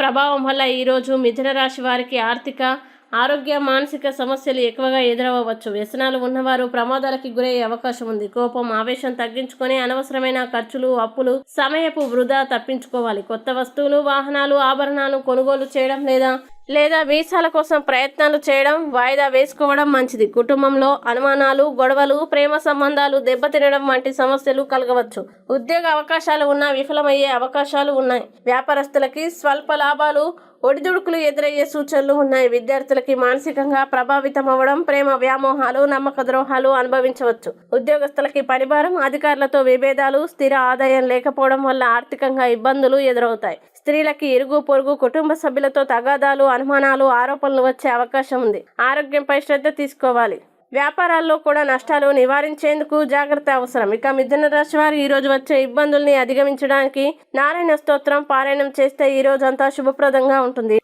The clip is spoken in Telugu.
ప్రభావం వల్ల ఈరోజు మిథున రాశి వారికి ఆర్థిక ఆరోగ్య మానసిక సమస్యలు ఎక్కువగా ఎదురవ్వచ్చు. వ్యసనాలు ఉన్నవారు ప్రమాదాలకి గురయ్యే అవకాశం ఉంది. కోపం ఆవేశం తగ్గించుకొని అనవసరమైన ఖర్చులు అప్పులు సమయపు వృధా తప్పించుకోవాలి. కొత్త వస్తువులు వాహనాలు ఆభరణాలు కొనుగోలు చేయడం లేదా లేదా వీసాల కోసం ప్రయత్నాలు చేయడం వాయిదా వేసుకోవడం మంచిది. కుటుంబంలో అనుమానాలు గొడవలు ప్రేమ సంబంధాలు దెబ్బతినడం వంటి సమస్యలు కలగవచ్చు. ఉద్యోగ అవకాశాలు ఉన్నా విఫలమయ్యే అవకాశాలు ఉన్నాయి. వ్యాపారస్తులకి స్వల్ప లాభాలు ఒడిదుడుకులు ఎదురయ్యే సూచనలు ఉన్నాయి. విద్యార్థులకి మానసికంగా ప్రభావితం అవ్వడం ప్రేమ వ్యామోహాలు నమ్మక ద్రోహాలు అనుభవించవచ్చు. ఉద్యోగస్తులకి పనిభారం అధికారులతో విభేదాలు స్థిర ఆదాయం లేకపోవడం వల్ల ఆర్థికంగా ఇబ్బందులు ఎదురవుతాయి. స్త్రీలకి ఇరుగు పొరుగు కుటుంబ సభ్యులతో తగాదాలు అనుమానాలు ఆరోపణలు వచ్చే అవకాశం ఉంది. ఆరోగ్యంపై శ్రద్ధ తీసుకోవాలి. వ్యాపారాల్లో కూడా నష్టాలు నివారించేందుకు జాగ్రత్త అవసరం. ఇక మిథున రాశి వారు ఈ రోజు వచ్చే ఇబ్బందుల్ని అధిగమించడానికి నారాయణ స్తోత్రం పారాయణం చేస్తే ఈ రోజు అంతా శుభప్రదంగా ఉంటుంది.